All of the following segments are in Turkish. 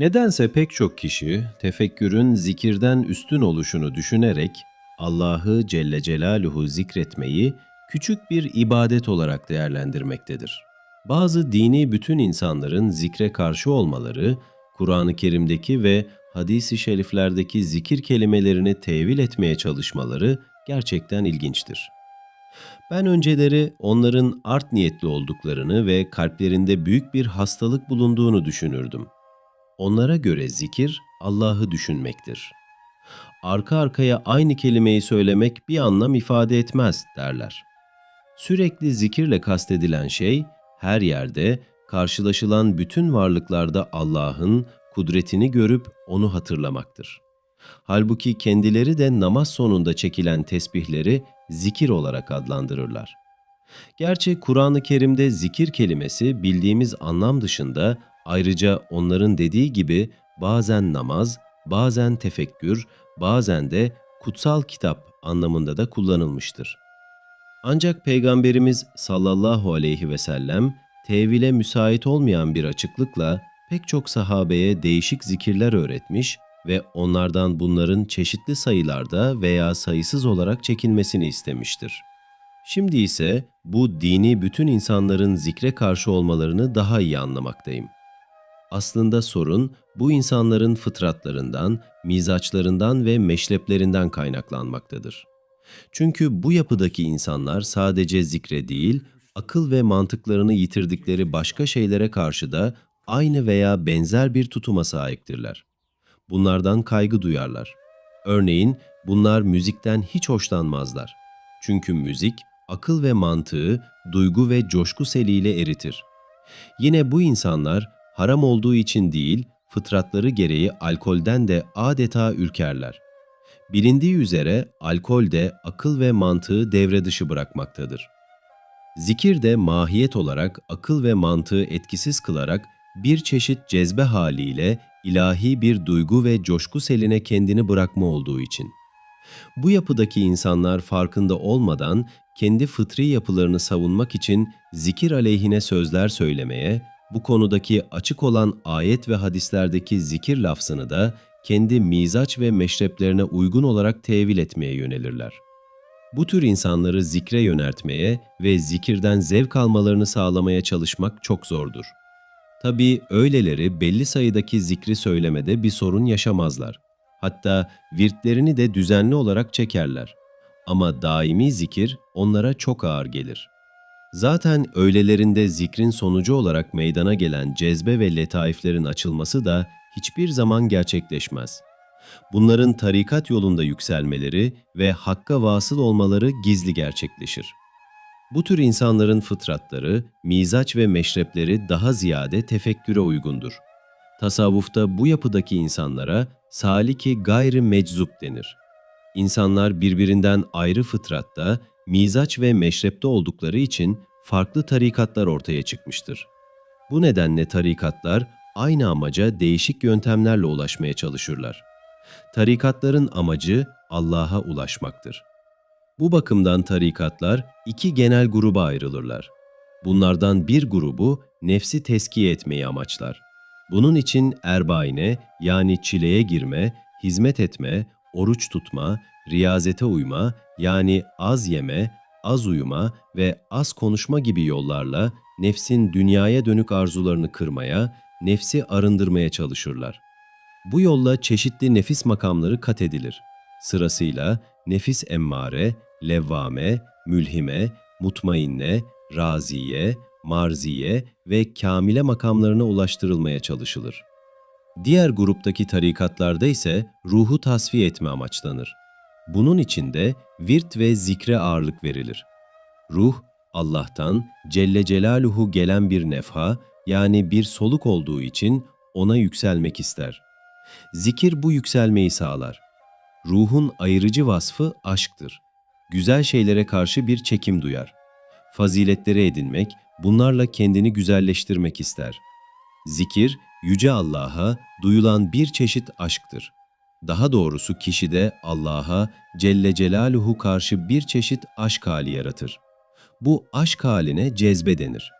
Nedense pek çok kişi tefekkürün zikirden üstün oluşunu düşünerek Allah'ı Celle Celaluhu zikretmeyi küçük bir ibadet olarak değerlendirmektedir. Bazı dini bütün insanların zikre karşı olmaları, Kur'an-ı Kerim'deki ve hadis-i şeriflerdeki zikir kelimelerini tevil etmeye çalışmaları gerçekten ilginçtir. Ben önceleri onların art niyetli olduklarını ve kalplerinde büyük bir hastalık bulunduğunu düşünürdüm. Onlara göre zikir Allah'ı düşünmektir. Arka arkaya aynı kelimeyi söylemek bir anlam ifade etmez derler. Sürekli zikirle kastedilen şey her yerde karşılaşılan bütün varlıklarda Allah'ın kudretini görüp onu hatırlamaktır. Halbuki kendileri de namaz sonunda çekilen tesbihleri zikir olarak adlandırırlar. Gerçi Kur'an-ı Kerim'de zikir kelimesi bildiğimiz anlam dışında ayrıca onların dediği gibi bazen namaz, bazen tefekkür, bazen de kutsal kitap anlamında da kullanılmıştır. Ancak Peygamberimiz sallallahu aleyhi ve sellem tevile müsait olmayan bir açıklıkla pek çok sahabeye değişik zikirler öğretmiş ve onlardan bunların çeşitli sayılarda veya sayısız olarak çekilmesini istemiştir. Şimdi ise bu dini bütün insanların zikre karşı olmalarını daha iyi anlamaktayım. Aslında sorun bu insanların fıtratlarından, mizaçlarından ve meşreplerinden kaynaklanmaktadır. Çünkü bu yapıdaki insanlar sadece zikre değil, akıl ve mantıklarını yitirdikleri başka şeylere karşı da aynı veya benzer bir tutuma sahiptirler. Bunlardan kaygı duyarlar. Örneğin bunlar müzikten hiç hoşlanmazlar. Çünkü müzik akıl ve mantığı duygu ve coşku seliyle eritir. Yine bu insanlar haram olduğu için değil, fıtratları gereği alkolden de adeta ürkerler. Bilindiği üzere alkol de akıl ve mantığı devre dışı bırakmaktadır. Zikir de mahiyet olarak akıl ve mantığı etkisiz kılarak bir çeşit cezbe haliyle ilahi bir duygu ve coşku seline kendini bırakma olduğu için. Bu yapıdaki insanlar farkında olmadan kendi fıtri yapılarını savunmak için zikir aleyhine sözler söylemeye, bu konudaki açık olan ayet ve hadislerdeki zikir lafzını da kendi mizaç ve meşreplerine uygun olarak tevil etmeye yönelirler. Bu tür insanları zikre yöneltmeye ve zikirden zevk almalarını sağlamaya çalışmak çok zordur. Tabii öyleleri belli sayıdaki zikri söylemede bir sorun yaşamazlar. Hatta virtlerini de düzenli olarak çekerler. Ama daimi zikir onlara çok ağır gelir. Zaten öylelerinde zikrin sonucu olarak meydana gelen cezbe ve letaiflerin açılması da hiçbir zaman gerçekleşmez. Bunların tarikat yolunda yükselmeleri ve hakka vasıl olmaları gizli gerçekleşir. Bu tür insanların fıtratları, mizaç ve meşrepleri daha ziyade tefekküre uygundur. Tasavvufta bu yapıdaki insanlara saliki gayri meczup denir. İnsanlar birbirinden ayrı fıtratta, mizaç ve meşrepte oldukları için farklı tarikatlar ortaya çıkmıştır. Bu nedenle tarikatlar aynı amaca değişik yöntemlerle ulaşmaya çalışırlar. Tarikatların amacı Allah'a ulaşmaktır. Bu bakımdan tarikatlar iki genel gruba ayrılırlar. Bunlardan bir grubu nefsi teskiye etmeyi amaçlar. Bunun için erbaine yani çileye girme, hizmet etme, oruç tutma, riyazete uyma yani az yeme, az uyuma ve az konuşma gibi yollarla nefsin dünyaya dönük arzularını kırmaya, nefsi arındırmaya çalışırlar. Bu yolla çeşitli nefis makamları kat edilir. Sırasıyla nefis emmare, levvame, mülhime, mutmainne, raziye, marziye ve kamile makamlarına ulaştırılmaya çalışılır. Diğer gruptaki tarikatlarda ise ruhu tasfiye etme amaçlanır. Bunun için de virt ve zikre ağırlık verilir. Ruh, Allah'tan Celle Celaluhu gelen bir nefha yani bir soluk olduğu için ona yükselmek ister. Zikir bu yükselmeyi sağlar. Ruhun ayırıcı vasfı aşktır. Güzel şeylere karşı bir çekim duyar. Faziletleri edinmek, bunlarla kendini güzelleştirmek ister. Zikir, Yüce Allah'a duyulan bir çeşit aşktır. Daha doğrusu kişide Allah'a Celle Celaluhu karşı bir çeşit aşk hali yaratır. Bu aşk haline cezbe denir.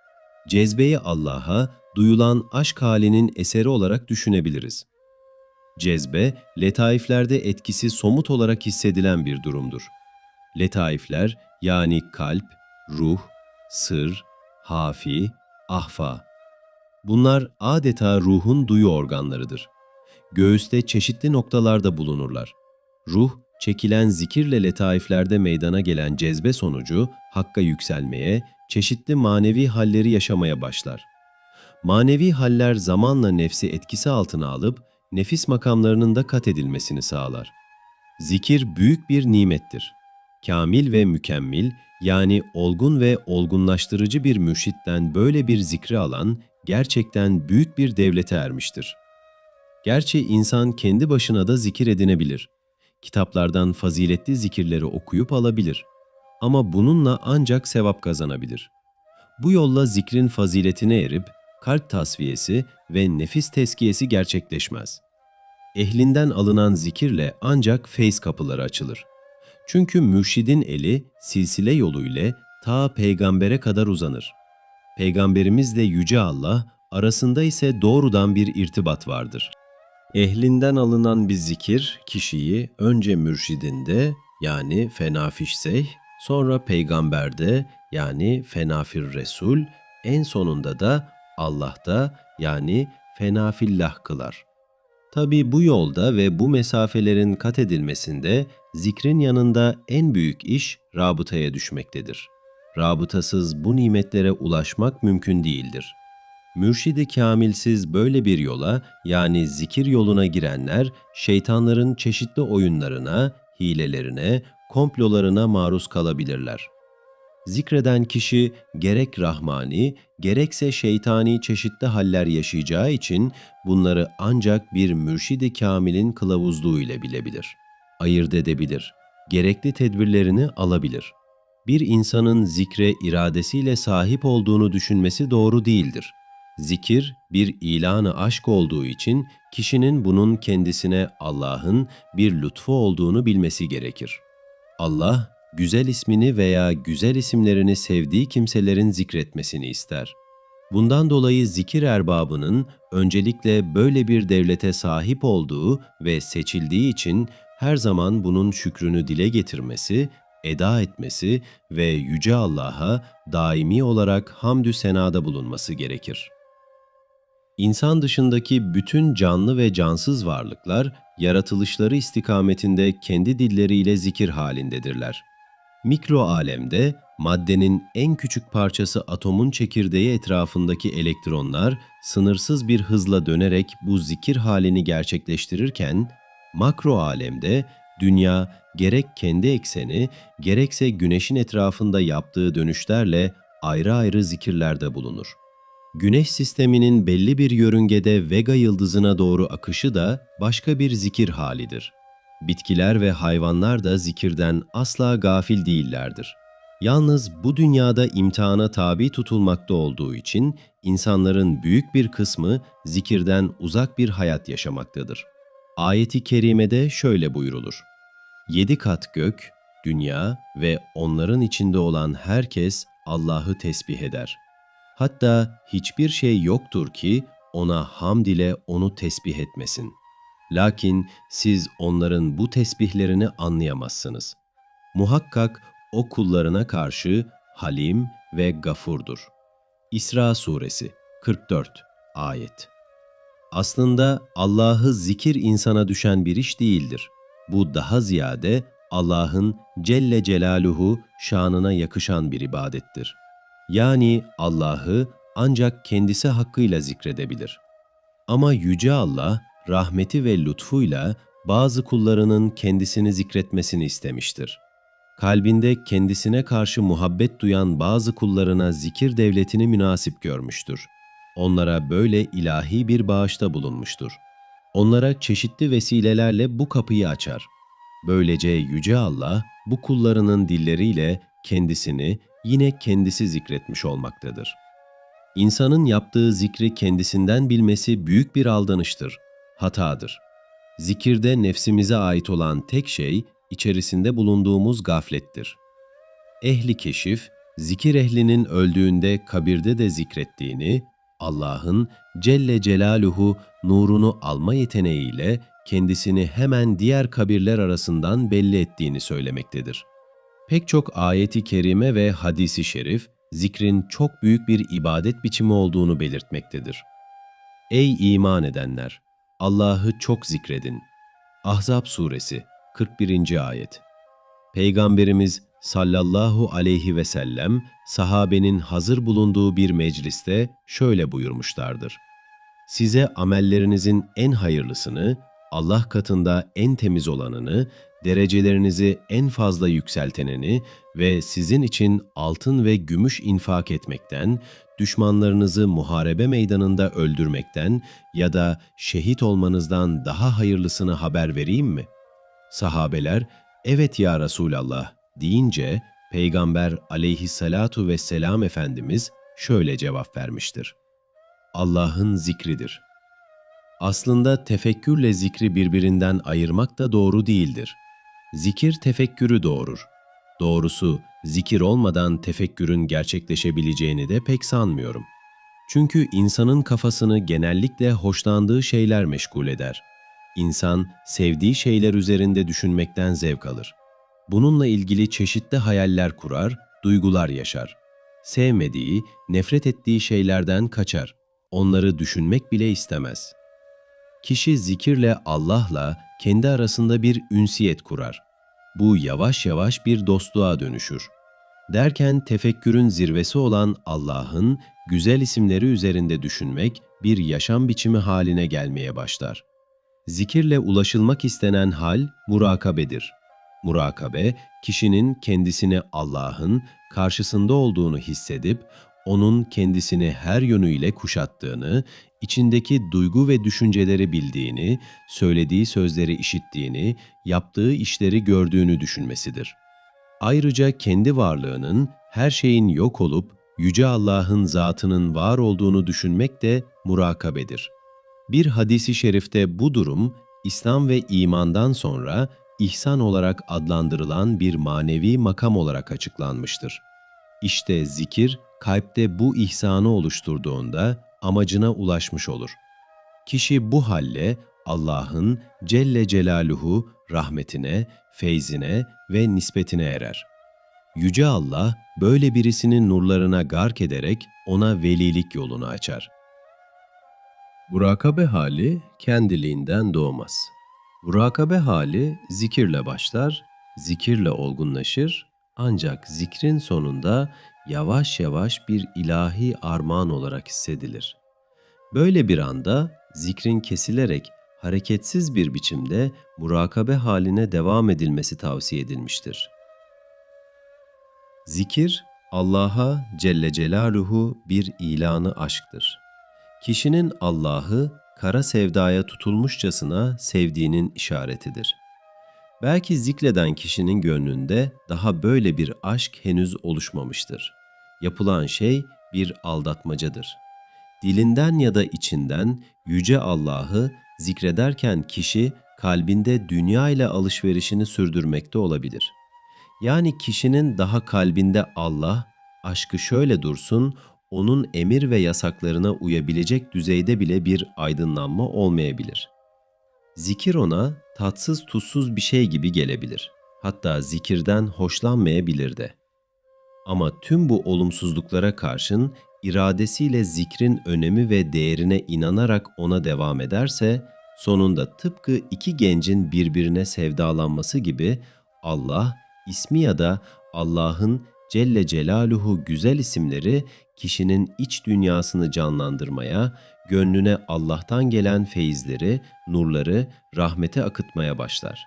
Cezbeyi Allah'a duyulan aşk halinin eseri olarak düşünebiliriz. Cezbe, letaiflerde etkisi somut olarak hissedilen bir durumdur. Letaifler yani kalp, ruh, sır, hafi, ahfa. Bunlar adeta ruhun duyu organlarıdır. Göğüste çeşitli noktalarda bulunurlar. Ruh, çekilen zikirle letaiflerde meydana gelen cezbe sonucu hakka yükselmeye, çeşitli manevi halleri yaşamaya başlar. Manevi haller zamanla nefsi etkisi altına alıp nefis makamlarının da kat edilmesini sağlar. Zikir büyük bir nimettir. Kamil ve mükemmel yani olgun ve olgunlaştırıcı bir mürşitten böyle bir zikri alan gerçekten büyük bir devlete ermiştir. Gerçi insan kendi başına da zikir edinebilir. Kitaplardan faziletli zikirleri okuyup alabilir. Ama bununla ancak sevap kazanabilir. Bu yolla zikrin faziletine erip kalp tasfiyesi ve nefis teskiyesi gerçekleşmez. Ehlinden alınan zikirle ancak feyz kapıları açılır. Çünkü mürşidin eli silsile yoluyla ta peygambere kadar uzanır. Peygamberimizle Yüce Allah arasında ise doğrudan bir irtibat vardır. Ehlinden alınan bir zikir kişiyi önce mürşidinde yani fenafişseyh, sonra peygamberde yani fenafir resul, en sonunda da Allah'ta yani fenafillah kılar. Tabi bu yolda ve bu mesafelerin kat edilmesinde zikrin yanında en büyük iş rabıtaya düşmektedir. Rabıtasız bu nimetlere ulaşmak mümkün değildir. Mürşidi kamilsiz böyle bir yola yani zikir yoluna girenler şeytanların çeşitli oyunlarına, hilelerine, komplolarına maruz kalabilirler. Zikreden kişi gerek rahmani, gerekse şeytani çeşitli haller yaşayacağı için bunları ancak bir mürşidi kamilin kılavuzluğu ile bilebilir. Ayırt edebilir. Gerekli tedbirlerini alabilir. Bir insanın zikre iradesiyle sahip olduğunu düşünmesi doğru değildir. Zikir bir ilanı aşk olduğu için kişinin bunun kendisine Allah'ın bir lütfu olduğunu bilmesi gerekir. Allah güzel ismini veya güzel isimlerini sevdiği kimselerin zikretmesini ister. Bundan dolayı zikir erbabının öncelikle böyle bir devlete sahip olduğu ve seçildiği için her zaman bunun şükrünü dile getirmesi, eda etmesi ve Yüce Allah'a daimi olarak hamdü senada bulunması gerekir. İnsan dışındaki bütün canlı ve cansız varlıklar, yaratılışları istikametinde kendi dilleriyle zikir halindedirler. Mikro alemde maddenin en küçük parçası atomun çekirdeği etrafındaki elektronlar sınırsız bir hızla dönerek bu zikir halini gerçekleştirirken, makro alemde dünya gerek kendi ekseni gerekse güneşin etrafında yaptığı dönüşlerle ayrı ayrı zikirlerde bulunur. Güneş sisteminin belli bir yörüngede Vega yıldızına doğru akışı da başka bir zikir halidir. Bitkiler ve hayvanlar da zikirden asla gafil değillerdir. Yalnız bu dünyada imtihana tabi tutulmakta olduğu için insanların büyük bir kısmı zikirden uzak bir hayat yaşamaktadır. Ayeti kerimede şöyle buyrulur. Yedi kat gök, dünya ve onların içinde olan herkes Allah'ı tesbih eder. Hatta hiçbir şey yoktur ki ona hamd ile onu tesbih etmesin. Lakin siz onların bu tesbihlerini anlayamazsınız. Muhakkak o kullarına karşı halim ve gafurdur. İsra Suresi 44 Ayet Aslında Allah'ı zikir insana düşen bir iş değildir. Bu daha ziyade Allah'ın Celle Celaluhu şanına yakışan bir ibadettir. Yani Allah'ı ancak kendisi hakkıyla zikredebilir. Ama Yüce Allah rahmeti ve lütfuyla bazı kullarının kendisini zikretmesini istemiştir. Kalbinde kendisine karşı muhabbet duyan bazı kullarına zikir devletini münasip görmüştür. Onlara böyle ilahi bir bağışta bulunmuştur. Onlara çeşitli vesilelerle bu kapıyı açar. Böylece Yüce Allah bu kullarının dilleriyle kendisini yine kendisi zikretmiş olmaktadır. İnsanın yaptığı zikri kendisinden bilmesi büyük bir aldanıştır, hatadır. Zikirde nefsimize ait olan tek şey içerisinde bulunduğumuz gaflettir. Ehli keşif, zikir ehlinin öldüğünde kabirde de zikrettiğini, Allah'ın Celle Celaluhu nurunu alma yeteneğiyle kendisini hemen diğer kabirler arasından belli ettiğini söylemektedir. Pek çok ayeti kerime ve hadisi şerif zikrin çok büyük bir ibadet biçimi olduğunu belirtmektedir. Ey iman edenler! Allah'ı çok zikredin. Ahzab suresi 41. ayet. Peygamberimiz sallallahu aleyhi ve sellem sahabenin hazır bulunduğu bir mecliste şöyle buyurmuşlardır. Size amellerinizin en hayırlısını, Allah katında en temiz olanını, derecelerinizi en fazla yükseltenini ve sizin için altın ve gümüş infak etmekten, düşmanlarınızı muharebe meydanında öldürmekten ya da şehit olmanızdan daha hayırlısını haber vereyim mi? Sahabeler, evet ya Resulallah deyince Peygamber aleyhissalatu vesselam Efendimiz şöyle cevap vermiştir. Allah'ın zikridir. Aslında tefekkürle zikri birbirinden ayırmak da doğru değildir. Zikir tefekkürü doğurur. Doğrusu zikir olmadan tefekkürün gerçekleşebileceğini de pek sanmıyorum. Çünkü insanın kafasını genellikle hoşlandığı şeyler meşgul eder. İnsan sevdiği şeyler üzerinde düşünmekten zevk alır. Bununla ilgili çeşitli hayaller kurar, duygular yaşar. Sevmediği, nefret ettiği şeylerden kaçar. Onları düşünmek bile istemez. Kişi zikirle Allah'la kendi arasında bir ünsiyet kurar. Bu yavaş yavaş bir dostluğa dönüşür. Derken tefekkürün zirvesi olan Allah'ın güzel isimleri üzerinde düşünmek bir yaşam biçimi haline gelmeye başlar. Zikirle ulaşılmak istenen hal murakabedir. Murakabe, kişinin kendisini Allah'ın karşısında olduğunu hissedip, onun kendisini her yönüyle kuşattığını, içindeki duygu ve düşünceleri bildiğini, söylediği sözleri işittiğini, yaptığı işleri gördüğünü düşünmesidir. Ayrıca kendi varlığının, her şeyin yok olup, Yüce Allah'ın zatının var olduğunu düşünmek de murakabedir. Bir hadisi şerifte bu durum, İslam ve imandan sonra ihsan olarak adlandırılan bir manevi makam olarak açıklanmıştır. İşte zikir, kalpte bu ihsanı oluşturduğunda amacına ulaşmış olur. Kişi bu halle Allah'ın Celle Celaluhu rahmetine, feyzine ve nispetine erer. Yüce Allah böyle birisinin nurlarına gark ederek ona velilik yolunu açar. Murakabe hali kendiliğinden doğmaz. Murakabe hali zikirle başlar, zikirle olgunlaşır ancak zikrin sonunda yavaş yavaş bir ilahi armağan olarak hissedilir. Böyle bir anda zikrin kesilerek hareketsiz bir biçimde murakabe haline devam edilmesi tavsiye edilmiştir. Zikir, Allah'a Celle Celaluhu bir ilanı aşktır. Kişinin Allah'ı kara sevdaya tutulmuşçasına sevdiğinin işaretidir. Belki zikreden kişinin gönlünde daha böyle bir aşk henüz oluşmamıştır. Yapılan şey bir aldatmacadır. Dilinden ya da içinden yüce Allah'ı zikrederken kişi kalbinde dünya ile alışverişini sürdürmekte olabilir. Yani kişinin daha kalbinde Allah, aşkı şöyle dursun, onun emir ve yasaklarına uyabilecek düzeyde bile bir aydınlanma olmayabilir. Zikir ona tatsız tuzsuz bir şey gibi gelebilir. Hatta zikirden hoşlanmayabilir de. Ama tüm bu olumsuzluklara karşın iradesiyle zikrin önemi ve değerine inanarak ona devam ederse, sonunda tıpkı iki gencin birbirine sevdalanması gibi Allah, ismi ya da Allah'ın Celle Celaluhu güzel isimleri kişinin iç dünyasını canlandırmaya, gönlüne Allah'tan gelen feyizleri, nurları, rahmete akıtmaya başlar.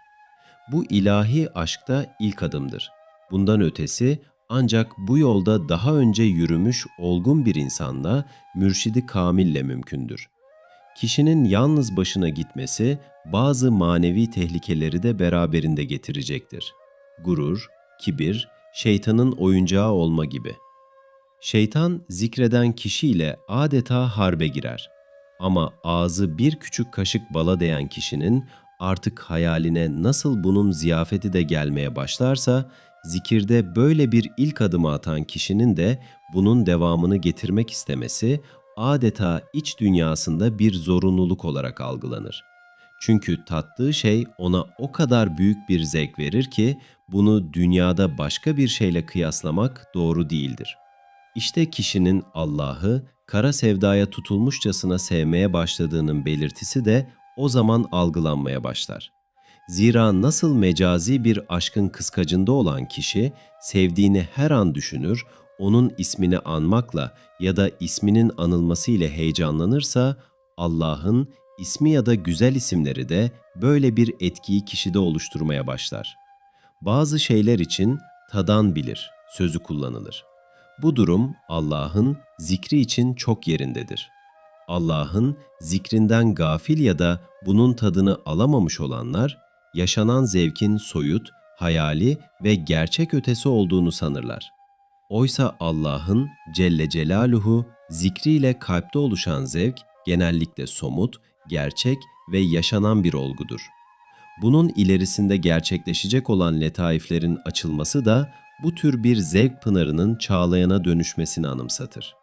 Bu ilahi aşkta ilk adımdır. Bundan ötesi ancak bu yolda daha önce yürümüş olgun bir insanla mürşidi kamille mümkündür. Kişinin yalnız başına gitmesi bazı manevi tehlikeleri de beraberinde getirecektir. Gurur, kibir, şeytanın oyuncağı olma gibi. Şeytan zikreden kişiyle adeta harbe girer. Ama ağzı bir küçük kaşık bala değen kişinin artık hayaline nasıl bunun ziyafeti de gelmeye başlarsa, zikirde böyle bir ilk adımı atan kişinin de bunun devamını getirmek istemesi, adeta iç dünyasında bir zorunluluk olarak algılanır. Çünkü tattığı şey ona o kadar büyük bir zevk verir ki bunu dünyada başka bir şeyle kıyaslamak doğru değildir. İşte kişinin Allah'ı kara sevdaya tutulmuşçasına sevmeye başladığının belirtisi de o zaman algılanmaya başlar. Zira nasıl mecazi bir aşkın kıskacında olan kişi sevdiğini her an düşünür, onun ismini anmakla ya da isminin anılması ile heyecanlanırsa Allah'ın ismi ya da güzel isimleri de böyle bir etkiyi kişide oluşturmaya başlar. Bazı şeyler için tadan bilir sözü kullanılır. Bu durum Allah'ın zikri için çok yerindedir. Allah'ın zikrinden gafil ya da bunun tadını alamamış olanlar, yaşanan zevkin soyut, hayali ve gerçek ötesi olduğunu sanırlar. Oysa Allah'ın Celle Celaluhu zikriyle kalpte oluşan zevk genellikle somut, gerçek ve yaşanan bir olgudur. Bunun ilerisinde gerçekleşecek olan letaiflerin açılması da bu tür bir zevk pınarının çağlayana dönüşmesini anımsatır.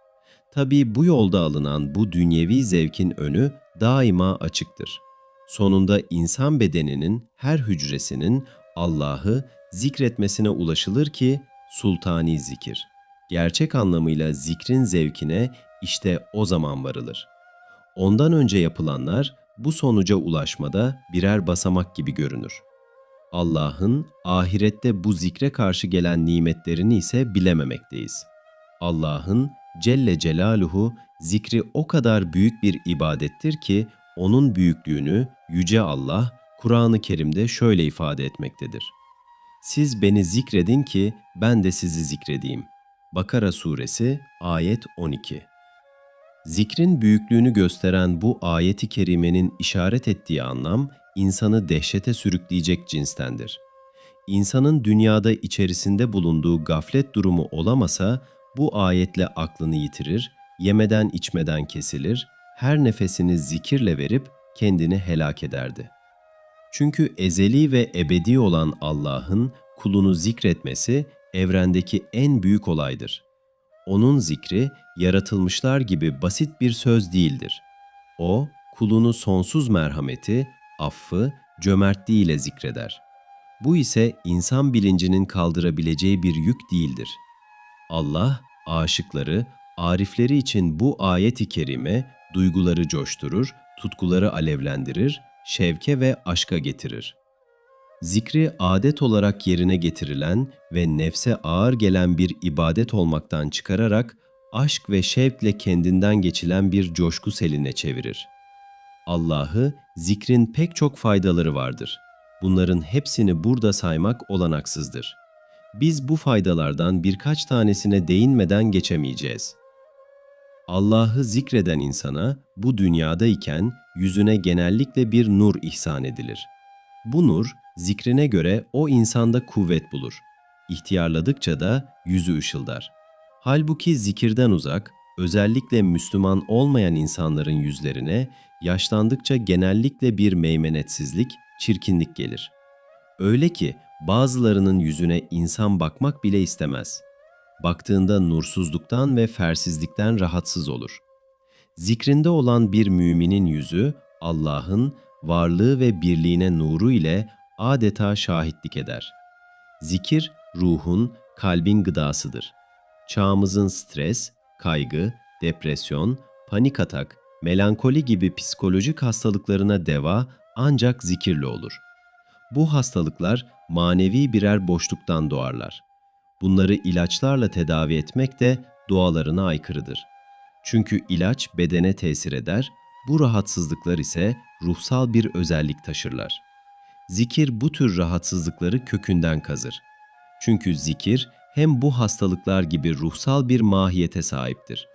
Tabii bu yolda alınan bu dünyevi zevkin önü daima açıktır. Sonunda insan bedeninin her hücresinin Allah'ı zikretmesine ulaşılır ki sultani zikir. Gerçek anlamıyla zikrin zevkine işte o zaman varılır. Ondan önce yapılanlar bu sonuca ulaşmada birer basamak gibi görünür. Allah'ın ahirette bu zikre karşı gelen nimetlerini ise bilememekteyiz. Allah'ın Celle Celaluhu zikri o kadar büyük bir ibadettir ki onun büyüklüğünü Yüce Allah Kur'an-ı Kerim'de şöyle ifade etmektedir. Siz beni zikredin ki ben de sizi zikredeyim. Bakara Suresi ayet 12 Zikrin büyüklüğünü gösteren bu ayeti kerimenin işaret ettiği anlam, insanı dehşete sürükleyecek cinstendir. İnsanın dünyada içerisinde bulunduğu gaflet durumu olamasa, bu ayetle aklını yitirir, yemeden içmeden kesilir, her nefesini zikirle verip kendini helak ederdi. Çünkü ezeli ve ebedi olan Allah'ın kulunu zikretmesi evrendeki en büyük olaydır. Onun zikri yaratılmışlar gibi basit bir söz değildir. O, kulunu sonsuz merhameti, affı, cömertliğiyle zikreder. Bu ise insan bilincinin kaldırabileceği bir yük değildir. Allah, aşıkları, arifleri için bu ayet-i kerime duyguları coşturur, tutkuları alevlendirir, şevke ve aşka getirir. Zikri adet olarak yerine getirilen ve nefse ağır gelen bir ibadet olmaktan çıkararak aşk ve şevkle kendinden geçilen bir coşku seline çevirir. Allah'ı zikrin pek çok faydaları vardır. Bunların hepsini burada saymak olanaksızdır. Biz bu faydalardan birkaç tanesine değinmeden geçemeyeceğiz. Allah'ı zikreden insana bu dünyadayken yüzüne genellikle bir nur ihsan edilir. Bu nur zikrine göre o insanda kuvvet bulur. İhtiyarladıkça da yüzü ışıldar. Halbuki zikirden uzak, özellikle Müslüman olmayan insanların yüzlerine yaşlandıkça genellikle bir meymenetsizlik, çirkinlik gelir. Öyle ki bazılarının yüzüne insan bakmak bile istemez. Baktığında nursuzluktan ve fersizlikten rahatsız olur. Zikrinde olan bir müminin yüzü Allah'ın varlığı ve birliğine nuru ile adeta şahitlik eder. Zikir, ruhun, kalbin gıdasıdır. Çağımızın stres, kaygı, depresyon, panik atak, melankoli gibi psikolojik hastalıklarına deva ancak zikirle olur. Bu hastalıklar manevi birer boşluktan doğarlar. Bunları ilaçlarla tedavi etmek de doğalarına aykırıdır. Çünkü ilaç bedene tesir eder, bu rahatsızlıklar ise ruhsal bir özellik taşırlar. Zikir bu tür rahatsızlıkları kökünden kazır. Çünkü zikir hem bu hastalıklar gibi ruhsal bir mahiyete sahiptir.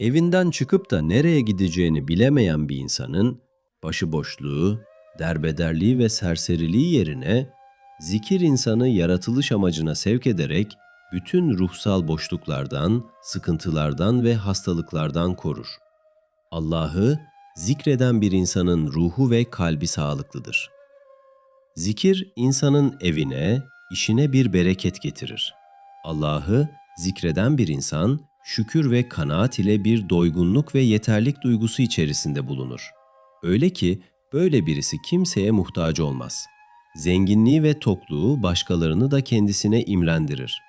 Evinden çıkıp da nereye gideceğini bilemeyen bir insanın başıboşluğu, derbederliği ve serseriliği yerine zikir insanı yaratılış amacına sevk ederek bütün ruhsal boşluklardan, sıkıntılardan ve hastalıklardan korur. Allah'ı zikreden bir insanın ruhu ve kalbi sağlıklıdır. Zikir insanın evine, işine bir bereket getirir. Allah'ı zikreden bir insan şükür ve kanaat ile bir doygunluk ve yeterlik duygusu içerisinde bulunur. Öyle ki böyle birisi kimseye muhtaç olmaz. Zenginliği ve tokluğu başkalarını da kendisine imrendirir.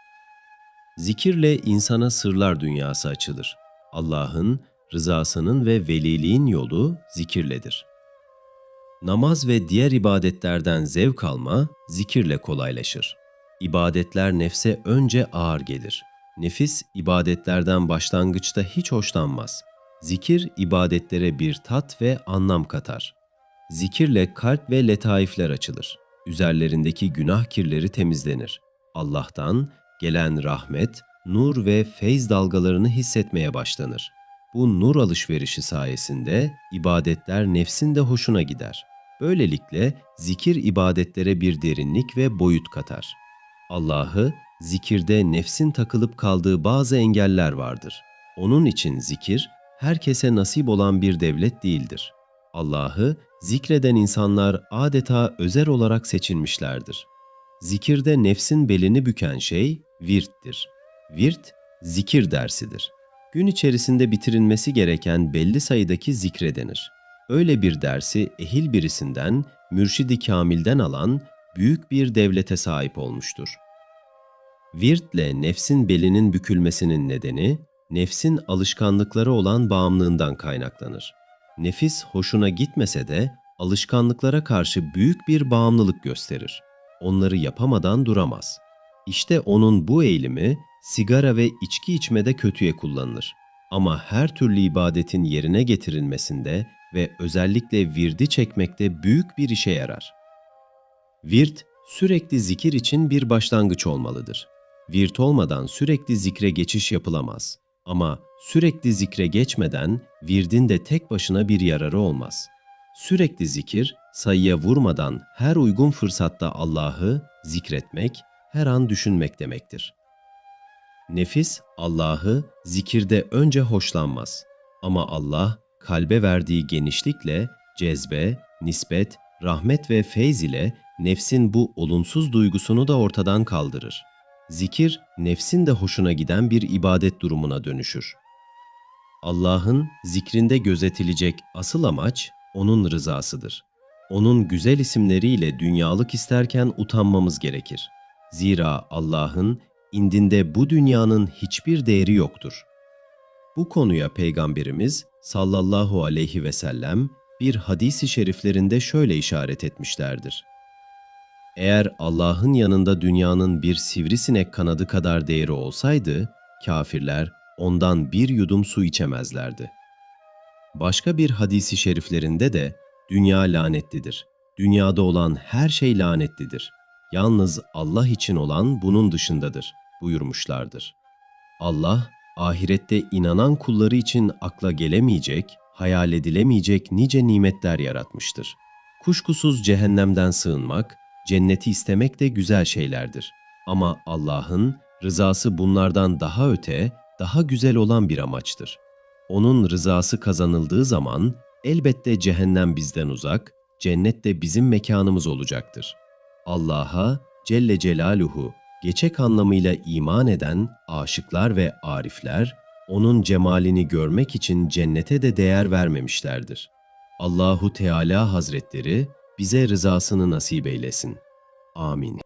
Zikirle insana sırlar dünyası açılır. Allah'ın, rızasının ve veliliğin yolu zikirledir. Namaz ve diğer ibadetlerden zevk alma zikirle kolaylaşır. İbadetler nefse önce ağır gelir. Nefis ibadetlerden başlangıçta hiç hoşlanmaz. Zikir ibadetlere bir tat ve anlam katar. Zikirle kalp ve letaifler açılır. Üzerlerindeki günah kirleri temizlenir. Allah'tan gelen rahmet, nur ve feyz dalgalarını hissetmeye başlanır. Bu nur alışverişi sayesinde ibadetler nefsin de hoşuna gider. Böylelikle zikir ibadetlere bir derinlik ve boyut katar. Allah'ı zikirde nefsin takılıp kaldığı bazı engeller vardır. Onun için zikir herkese nasip olan bir devlet değildir. Allah'ı zikreden insanlar adeta özel olarak seçilmişlerdir. Zikirde nefsin belini büken şey virttir. Virt, zikir dersidir. Gün içerisinde bitirilmesi gereken belli sayıdaki zikre denir. Öyle bir dersi ehil birisinden, mürşidi kamilden alan büyük bir devlete sahip olmuştur. Virtle nefsin belinin bükülmesinin nedeni, nefsin alışkanlıkları olan bağımlılığından kaynaklanır. Nefis hoşuna gitmese de alışkanlıklara karşı büyük bir bağımlılık gösterir. Onları yapamadan duramaz. İşte onun bu eğilimi sigara ve içki içmede kötüye kullanılır. Ama her türlü ibadetin yerine getirilmesinde ve özellikle virdi çekmekte büyük bir işe yarar. Virt, sürekli zikir için bir başlangıç olmalıdır. Virt olmadan sürekli zikre geçiş yapılamaz. Ama sürekli zikre geçmeden virdin de tek başına bir yararı olmaz. Sürekli zikir, sayıya vurmadan her uygun fırsatta Allah'ı zikretmek, her an düşünmek demektir. Nefis Allah'ı zikirde önce hoşlanmaz. Ama Allah kalbe verdiği genişlikle cezbe, nispet, rahmet ve feyz ile nefsin bu olumsuz duygusunu da ortadan kaldırır. Zikir, nefsin de hoşuna giden bir ibadet durumuna dönüşür. Allah'ın zikrinde gözetilecek asıl amaç onun rızasıdır. Onun güzel isimleriyle dünyalık isterken utanmamız gerekir. Zira Allah'ın indinde bu dünyanın hiçbir değeri yoktur. Bu konuya Peygamberimiz sallallahu aleyhi ve sellem bir hadisi şeriflerinde şöyle işaret etmişlerdir. Eğer Allah'ın yanında dünyanın bir sivrisinek kanadı kadar değeri olsaydı, kafirler ondan bir yudum su içemezlerdi. Başka bir hadisi şeriflerinde de dünya lanetlidir. Dünyada olan her şey lanetlidir. Yalnız Allah için olan bunun dışındadır buyurmuşlardır. Allah, ahirette inanan kulları için akla gelemeyecek, hayal edilemeyecek nice nimetler yaratmıştır. Kuşkusuz cehennemden sığınmak, cenneti istemek de güzel şeylerdir. Ama Allah'ın rızası bunlardan daha öte, daha güzel olan bir amaçtır. Onun rızası kazanıldığı zaman elbette cehennem bizden uzak, cennet de bizim mekanımız olacaktır. Allah'a Celle Celaluhu geçek anlamıyla iman eden aşıklar ve arifler, onun cemalini görmek için cennete de değer vermemişlerdir. Allahu Teala Hazretleri bize rızasını nasip eylesin. Amin.